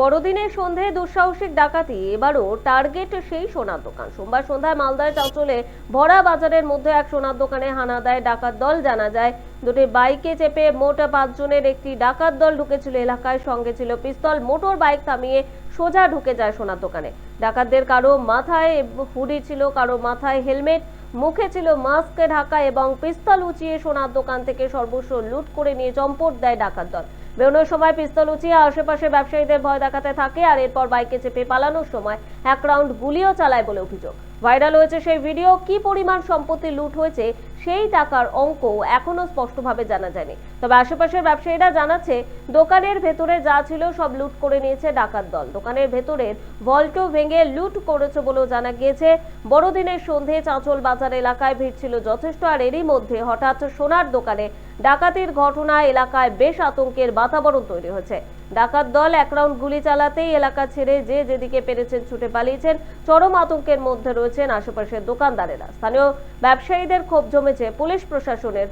বড়দিনের সন্ধে দুঃসাহসিক ডাকাতি, এবারও টার্গেট সেই সোনার দোকান। সোমবার সন্ধ্যায় মালদার চাঁচলে ভরা বাজারের মধ্যে এক সোনার দোকানে হানা দেয় ডাকাত দল। জানা যায়, দুটি বাইকে চেপে মোট পাঁচজনের একটি ডাকাত দল ঢুকেছিল এলাকায়। সঙ্গে ছিল পিস্তল, মোটর বাইক থামিয়ে সোজা ঢুকে যায় সোনার দোকানে। ডাকাতদের কারও মাথায় হুডি ছিল, কারও মাথায় হেলমেট, মুখে ছিল মাস্ক ঢাকা এবং পিস্তল উঁচিয়ে সোনার দোকান থেকে সর্বস্ব লুট করে নিয়ে চম্পট দেয় ডাকাত দল। বেরোনোর সময় পিস্তল উঁচিয়ে আশেপাশে ব্যবসায়ীদের ভয় দেখাতে থাকে আর এরপর বাইকে চেপে পালানোর সময় এক রাউন্ড গুলিও চালায় বলে অভিযোগ। ভাইরাল হয়েছে সেই ভিডিও, কি পরিমাণ সম্পত্তি লুট হয়েছে সেই টাকার অঙ্ক এখনও স্পষ্টভাবে জানা যায়নি। তবে আশেপাশের ব্যবসায়ীরা জানাচ্ছে, দোকানের ভেতরে যা ছিল সব লুট করে নিয়েছে ডাকাত দল। দোকানের ভেতরের ভল্টো ভেঙে লুট করেছে বলেও জানা গিয়েছে। বড়দিনের সন্ধে চাঁচল বাজার এলাকায় ভিড় ছিল যথেষ্ট, আর এরই মধ্যে হঠাৎ সোনার দোকানে ডাকাতির ঘটনা এলাকায় বেশ আতঙ্কের বাতাবরণ তৈরি হয়েছে। ডাকাত দল এক রাউন্ড গুলি চালাতেই এলাকা ছেড়ে যে যেদিকে পেরেছেন ছুটে পালিয়েছেন। চরম আতঙ্কের মধ্যে রয়েছেন আশেপাশের দোকানদারেরা। স্থানীয় ব্যবসায়ীদের ক্ষোভ জমেছে পুলিশ প্রশাসনের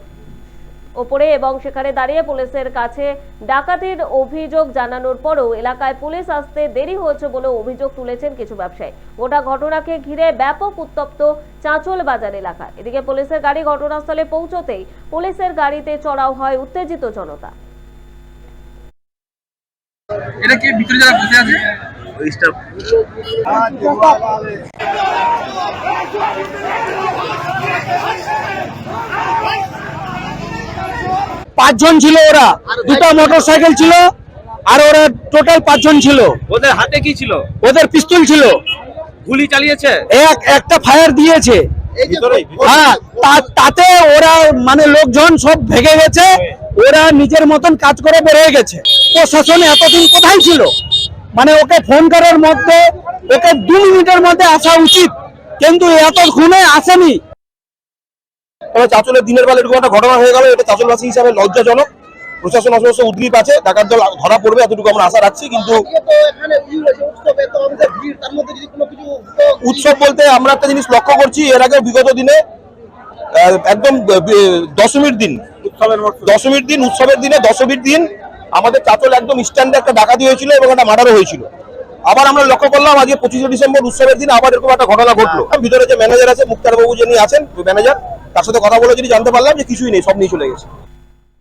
ওপরে এবং সেখানে দাঁড়িয়ে পুলিশের কাছে ডাকাতির অভিযোগ জানানোর পরও এলাকায় পুলিশ আসতে দেরি হয়েছে বলে অভিযোগ তুলেছেন কিছু ব্যবসায়ী। গোটা ঘটনাকে ঘিরে ব্যাপক উত্তপ্ত চাঁচল বাজার এলাকা। এদিকে পুলিশের গাড়ি ঘটনাস্থলে পৌঁছতেই পুলিশের গাড়িতে চড়াও হয় উত্তেজিত জনতা এটা কি ভিতরে যারা বসে আছে? স্টাফ। পাঁচজন ছিল ওরা। দুটো মোটর সাইকেল ছিল আর ওরা টোটাল পাঁচজন ছিল। ওদের হাতে কি ছিল? ওদের পিস্তল ছিল। গুলি চালিয়েছে? এক একটা ফায়ার দিয়েছে। হ্যাঁ তাতে ওরা মানে লোকজন সব ভেগে গেছে ওরা নিজের মতন কাজ করে বেরিয়ে গেছে। প্রশাসন এতদিন কোথায় ছিল? মানে ওকে ফোন করার মধ্যে ওকে দু মিনিটের মধ্যে আসা উচিত। কিন্তু এতক্ষণে আসেনি। তবে চাঁচলের দিনের বেলা এরকম একটা ঘটনা হয়ে গেল এটা চাঁচলবাসী হিসাবে লজ্জাজনক। প্রশাসন অবশ্য উদ্গ্রীব আছে ডাকাত দল ধরা পড়বে এতটুকু আমরা আশা রাখছি কিন্তু উৎসব বলতে আমরা একটা জিনিস লক্ষ্য করছি এর আগে বিগত দিনে একদম দশমীর দিন। উৎসবের দশমীর দিন উৎসবের দিনে দশমীর দিন আমাদের চাতল একদম স্ট্যান্ডে একটা ডাকাতি হয়েছিল এবং একটা মার্ডারও হয়েছিল। আবার আমরা লক্ষ্য করলাম আজকে পঁচিশে ডিসেম্বর উৎসবের দিন আবার এরকম একটা ঘটনা ঘটলো। ভিতরে যে ম্যানেজার আছে মুক্তার বাবু যিনি আছেন ম্যানেজার তার সাথে কথা বলে যদি জানতে পারলাম যে কিছুই নেই সব নিয়ে চলে গেছে।